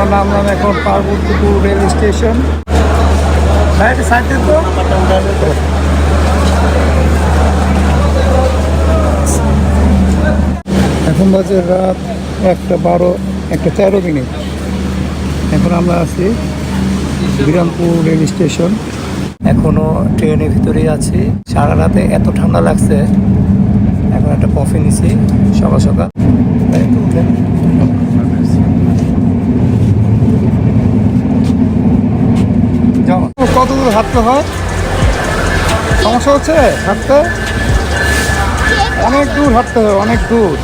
আমরা নামলাম এখন পার্বতীপুর রেল স্টেশন। সাইড দেন তো? এখন বাজে রাত একটা বারো, একটা তেরো মিনিট। এখন আমরা আছি বিরামপুর রেল স্টেশন। এখনও ট্রেনের ভিতরেই আছি। সারা রাতে এত ঠান্ডা লাগছে। এখন একটা কফি নিছি, সকাল সকাল তাই তো উঠেন। যাও কত দূর হাঁটতে হয়? সমস্যা হচ্ছে হাঁটতে? অনেক দূর হাঁটতে হয় অনেক দূর।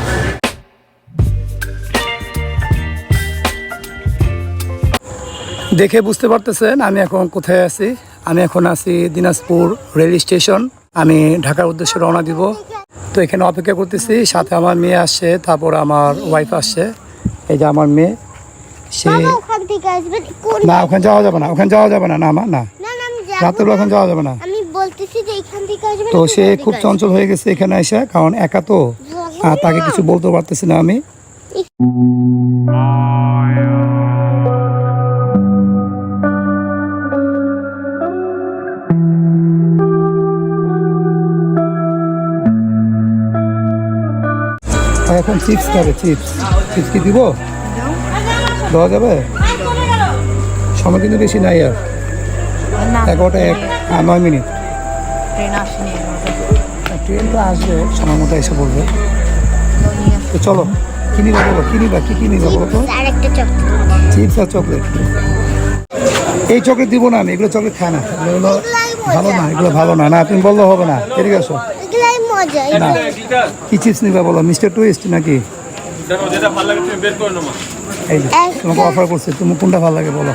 দেখে বুঝতে পারতেছেন আমি এখন কোথায় আছি। আমি এখন আছি দিনাজপুর রেল স্টেশন। আমি ঢাকার উদ্দেশ্যে রওনা দিব। তো এখানে অপেক্ষা করতেছি সাথে আমার মেয়ে আসছে তারপর আমার ওয়াইফ আসছে। এই যে আমার মেয়ে সে না ওখানে যাওয়া যাবে না ওখানে যাওয়া যাবে না না আমার না। রাতের বেলা ওখানে যাওয়া যাবে না। আমি বলতেছি যে এখান থেকে আসবেন তো সে খুব চঞ্চল হয়ে গেছে এখানে এসে কারণ একা তো। তাকে কিছু বলতে পারতেছি না আমি। এখন চিপস খাবে চিপস চিপস কি দিব? দেওয়া যাবে? সময় কিন্তু বেশি নাই আর। এগারোটা এক নয় মিনিট। ট্রেন আসেনি ট্রেন তো আসবে সময় মতো এসে পড়বে তো চলো কি নিবা বলো কি নিবা কি কি নিবা বলো তো? চিপস আর চকলেট এই চকলেট দিব না আমি এগুলো চকলেট খায় না। এগুলো ভালো না এগুলো ভালো না। না তুমি বললে হবে না। এদিকে আসো এগুলাই না কি চিপস নিবা বলো? মিস্টার টুইস্ট নাকি? দেখো যেটা ভালো লাগে তুমি বের করে নেব এই যে তোমাকে অফার করছে তুমি কোনটা ভালো লাগে বলো?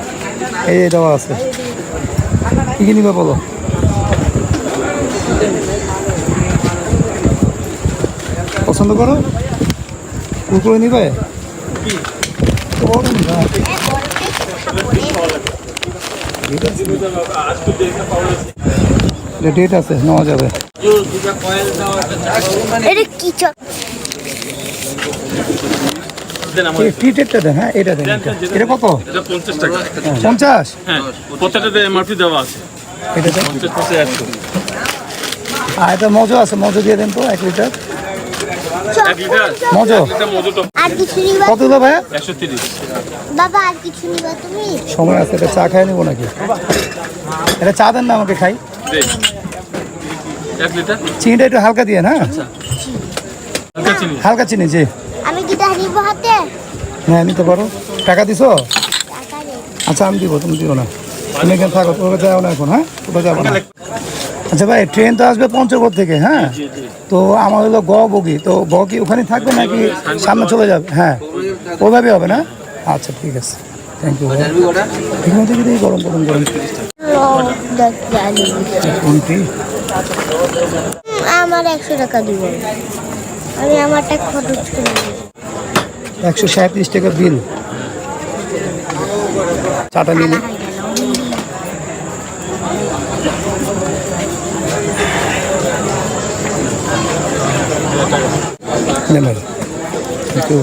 এই এটাও আছে। কি কি নিবা বলো? পছন্দ করো? কুকুরে নিবে? ডেট আছে নেওয়া যাবে। এটা কি দেন হ্যাঁ এটা দেন এটা। এটা কত? এটা পঞ্চাশ টাকা। পঞ্চাশ? হ্যাঁ প্রত্যেকটাতে এমআরপি দেওয়া আছে। এটা দেন। পঞ্চাশ পাশে আর এটা মজো আছে মজো দিয়ে দেন তো এক লিটার। মজো। আর কিছু নিবা? কত দাও ভাইয়া? একশো বাবা আর কিছু নিবা তুমি? সময় আছে এটা চা খাই নেব নাকি? এটা চা দেন না আমাকে খাই। এক লিটার? চিনিটা একটু হালকা দিয়ে না? হালকা চিনি। হালকা চিনি জি। আমি কি নিব হাতে? হ্যাঁ নিতে পারো। টাকা দিছো? আচ্ছা আমি দিব, তুমি দিও না। তুমি এখানে থাকো তোকে যাও না এখন হ্যাঁ? তোকে যাব না। আচ্ছা ভাই, ট্রেন তো আসবে পঞ্চগড় থেকে হ্যাঁ? তো আমার হলো গ বগি, তো গ কি ওখানে থাকবে নাকি সামনে চলে যাবে? হ্যাঁ ওভাবে হবে না? আচ্ছা ঠিক আছে। থ্যাংক ইউ ঠিক থেকে যদি গরম গরম গরম। কোনটি? আমার একশো টাকা দিব আমি আমারটা খরচ করে। একশো সাঁত্রিশ টাকা বিল। চাটা নিলে নেন। থ্যাংক ইউ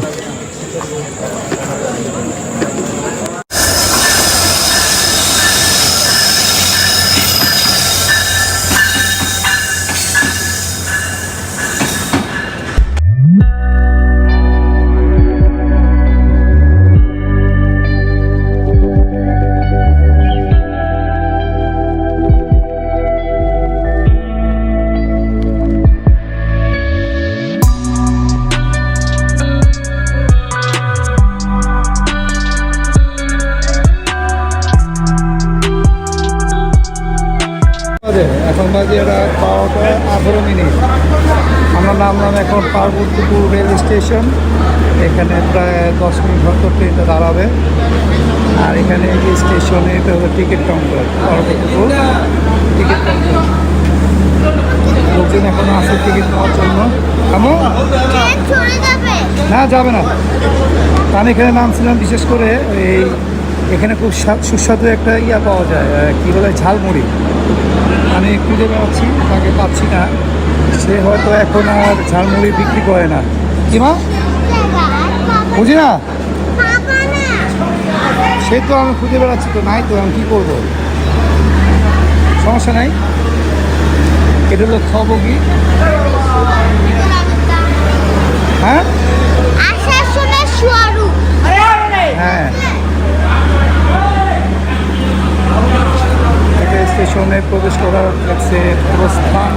রাত বারোটা আঠেরো মিনিট আমরা নামলাম এখন পার্বতীপুর রেল স্টেশন। এখানে প্রায় দশ মিনিট হয়তো ট্রেনটা দাঁড়াবে। আর এখানে যে স্টেশনে এটা হলো ticket counter Parbatipur ticket counter. লোকজন এখন আছে টিকিট নেওয়ার জন্য। কেমন না যাবে না। আমি এখানে নামছিলাম বিশেষ করে এই এখানে খুব সুস্বাদু একটা ইয়া পাওয়া যায় কী বলে ঝালমুড়ি। আমি খুঁজে বেড়াচ্ছি তাকে পাচ্ছি না। সে হয়তো এখন আর ঝালমুড়ি বিক্রি করে না। কি মা? বুঝি না? সে তো আমি খুঁজে বেড়াচ্ছি তো নাই তো আমি কী করব? সমস্যা নাই। এটা হলো খবো কি হ্যাঁ হ্যাঁ এটা স্টেশনে প্রবেশ করার কাছে প্রস্থান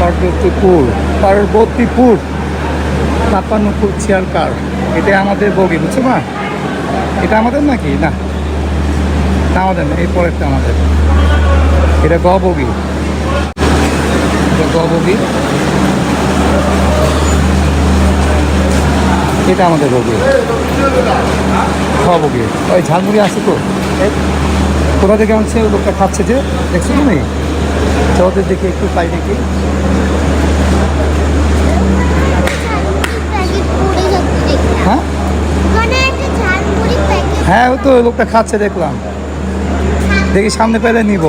পার্বতীপুর। পার্বতীপুর। ছাপ্পান্নপুর চেয়ার কার? এটা আমাদের বগি বুঝছ মা? এটা আমাদের নাকি? না। না আমাদের না এই পরেরটা আমাদের। এটা গ বগি। এটা গ বগি। এটা আমাদের বগি। খাওয়াবো গিয়ে ওই ঝালমুড়ি আছে তো? কোথা থেকে আনছে? ওই লোকটা খাচ্ছে যে, দেখছ তুমি ওদের দেখে একটু পাই দেখি। হ্যাঁ? প্যাকেট হ্যাঁ ওই তো ওই লোকটা খাচ্ছে, দেখলাম। দেখি সামনে পেলে নিব।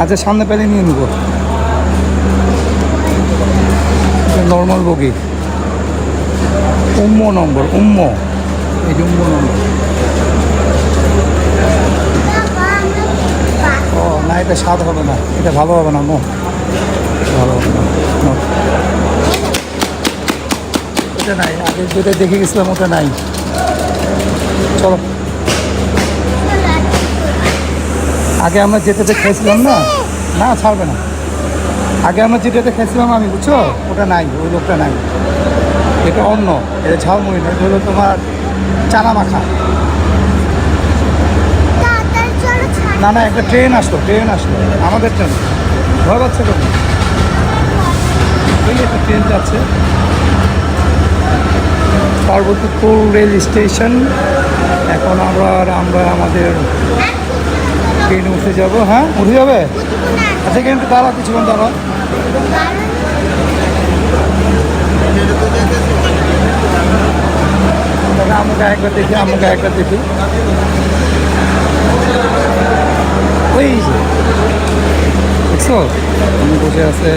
আচ্ছা সামনে পেলে নিয়ে নিব। Normal bogie. উম্ম নম্বর, উম্ম। এই যে উম্ম নম্বর ও না এটা স্বাদ হবে না, এটা ভালো হবে না, নো। ভালো হবে না ওটা নাই, আগে যেটা দেখে গেছিলাম ওটা নাই। চলো। আগে আমরা যেটাতে খেয়েছিলাম না না, ছাড়বে না। আগে আমরা যেটাতে খেয়েছিলাম আমি, বুঝছ? ওটা নাই, ওই লোকটা নাই। এটা অন্য, এটা ঝালমুড়ি না এটা হলো তোমার চানা মাখা না না, একটা ট্রেন আসতো ট্রেন আসতো আমাদের ট্রেন। ভয় পাচ্ছে কেন? ওই একটা ট্রেন যাচ্ছে। Parbatipur rail station. এখন আমরা আমরা আমাদের ট্রেনে উঠে যাব। হ্যাঁ উঠে যাবে? আচ্ছা একটু দাঁড়া কিছুক্ষণ দাঁড়া আমাকে একবার দেখি, আমাকে একবার দেখি। ওই দেখছ আমি বসে আছে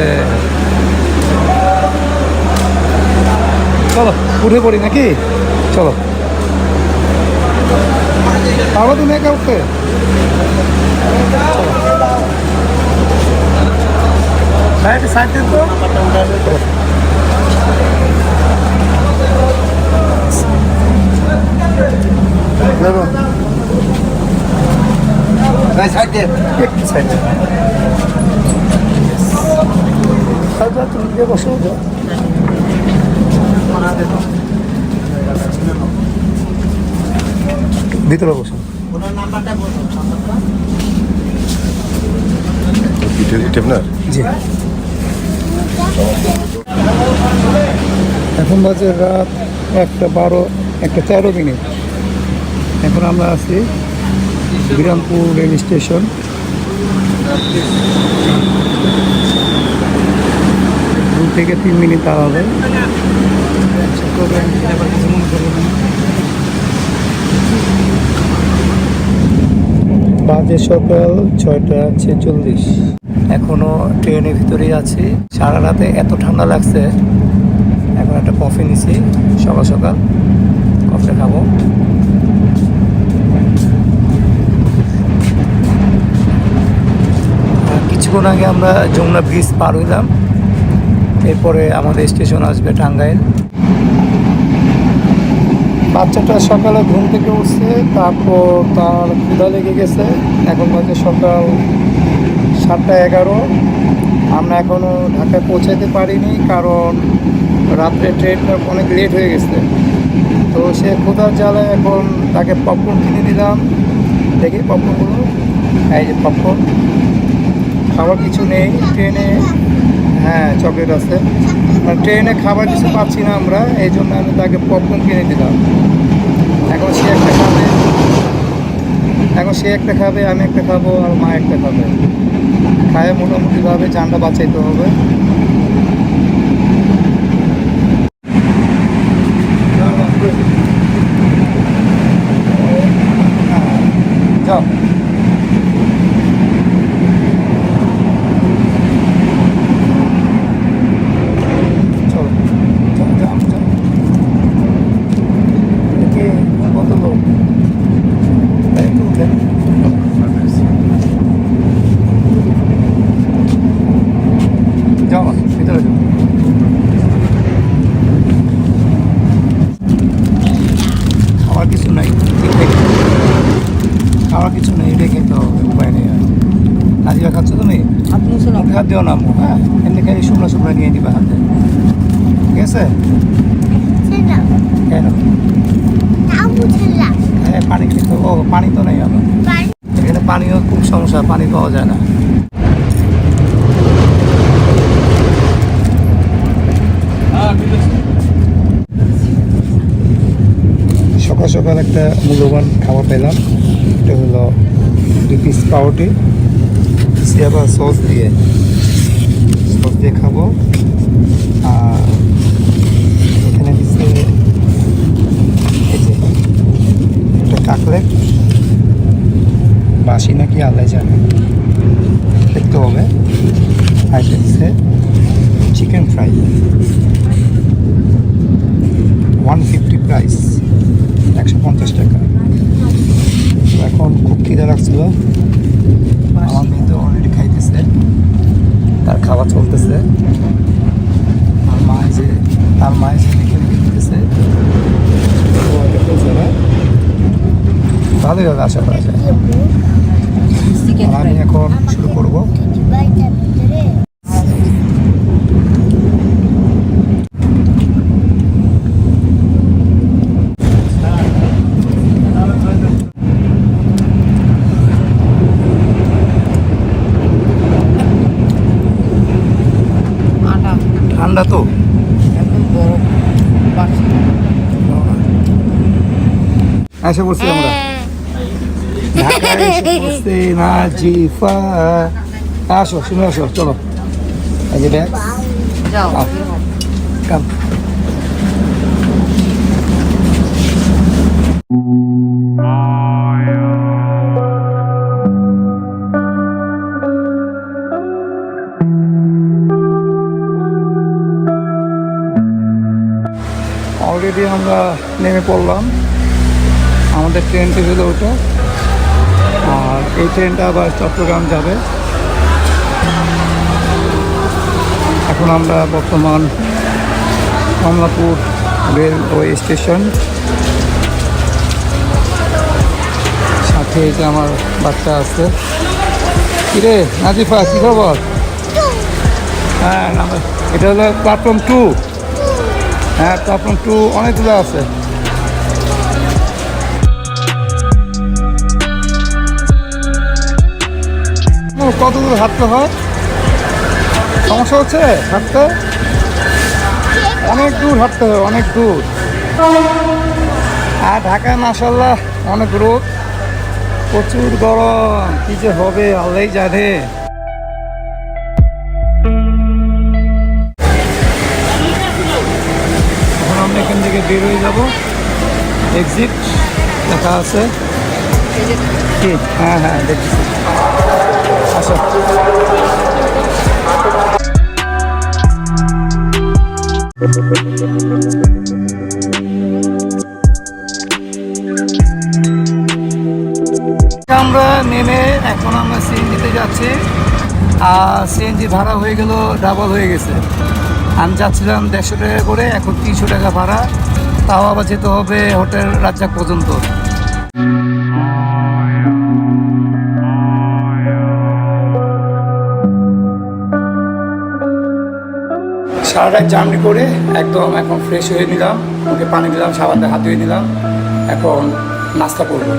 চলো উঠে পড়ি নাকি? চলো পারব তুমি একা উঠতে সাইড তো সাইড দিন আচ্ছা তুমি গিয়ে বসো ভিতরে বসো। এখন বাজে রাত একটা বারো একটা তেরো মিনিট। এখন আমরা আছি বিরামপুর রেল স্টেশন। দু থেকে তিন মিনিট দাঁড়াবে। বাজে সকাল ছয়টা ছেচল্লিশ। এখনও ট্রেনের ভিতরেই আছি। সারা রাতে এত ঠান্ডা লাগছে। এখন একটা কফি নিছি। সকাল সকাল। কফিটা খাব। কিছুক্ষণ আগে আমরা যমুনা ব্রিজ পার হইলাম। এরপরে আমাদের স্টেশন আসবে টাঙ্গাইল। বাচ্চাটা সকালে ঘুম থেকে উঠছে, তারপর তার ক্ষুধা লেগে গেছে। এখন বাজে সকাল সাতটা এগারো। আমরা এখনও ঢাকায় পৌঁছাতে পারিনি, কারণ রাত্রে ট্রেনটা অনেক লেট হয়ে গেছে। তো সে ক্ষুধার জ্বালায় এখন তাকে পপকর্ন কিনে দিলাম। দেখি পপকর্নগুলো এই যে পপকর্ন খাবার কিছু নেই, ট্রেনে হ্যাঁ চকলেট আছে। আর ট্রেনে খাবার কিছু পাচ্ছি না আমরা, এই জন্য আমি তাকে পপকর্ন কিনে দিলাম। এখন সে একটা খাবে। এখন সে একটা খাবে, আমি একটা খাব, আর মা একটা খাবে। খায় মোটামুটিভাবে জানটা বাঁচাইতে হবে। যাও। খাওয়া কিছু নেই এটাই খেতে হবে উপায় নেই আর। আজিরা খাচ্ছ তুমি? হাত দিও না হ্যাঁ? এমনি খাই শুকনো শুকনো নিয়ে দিবা হাতে। ঠিক আছে? কেন হ্যাঁ পানি খেতে ও পানি তো নেই আমার এখানে পানিও খুব সমস্যা পানি পাওয়া যায় না। Ah, সকাল একটা মূল্যবান খাবার পেলাম। এটা হলো দুই পিস পাউরুটি। সিয়াবা সস দিয়ে সস দিয়ে খাব। আর এখানে একটা কাকলেট বাসি নাকি আল্লাহ জানে। দেখতে হবে। আর chicken fry one fifty price একশো পঞ্চাশ টাকা। এখন খুব খিদে লাগছিল। আমার মেয়ে তো অলরেডি খাইতেছে। তার খাওয়া চলতেছে। আর মা যে তার মায়ের যে দিতেছে? ভালোই হবে আশা করা যায়। আমি এখন শুরু করব বাড়িটার ভিতরে আটা ঠান্ডা তো একদম গরম বাসি এসে পড়ছি আমরা নাজিফা আসো শুনে আসো চলো। এই যে ব্যাগ কাম। অলরেডি আমরা নেমে পড়লাম। আমাদের ট্রেনটি হলো ওটা আর এই ট্রেনটা আবার চট্টগ্রাম যাবে। এখন আমরা বর্তমান কমলাপুর রেলওয়ে স্টেশন সাথে যে আমার বাচ্চা আছে। কিরে নাজিফা, কী খবর? হ্যাঁ এটা হলো প্ল্যাটফর্ম টু হ্যাঁ প্ল্যাটফর্ম টু অনেকগুলো আছে। কত দূর হাঁটতে হয়। সমস্যা হচ্ছে হাঁটতে? অনেক দূর হাঁটতে হয় অনেক দূর। আর ঢাকায় মাসাল্লাহ অনেক রোদ। প্রচুর গরম। কি যে হবে আল্লাহ জানে। এখন আমরা এখান থেকে বের হয়ে যাব। এক্সিট লেখা আছে। হ্যাঁ হ্যাঁ দেখছি। আমরা নেমে এখন আমরা সিএনজিতে যাচ্ছি। আর সিএনজি ভাড়া হয়ে গেল ডাবল হয়ে গেছে। আমি যাচ্ছিলাম দেড়শো টাকা করে, এখন তিনশো টাকা ভাড়া। তাও আবার যেতে হবে হোটেল রাজ্জাক পর্যন্ত। সারাটা জার্নি করে একদম এখন ফ্রেশ হয়ে নিলাম ওকে পানি দিলাম, সাবান হাত ধুয়ে নিলাম, এখন নাস্তা করব।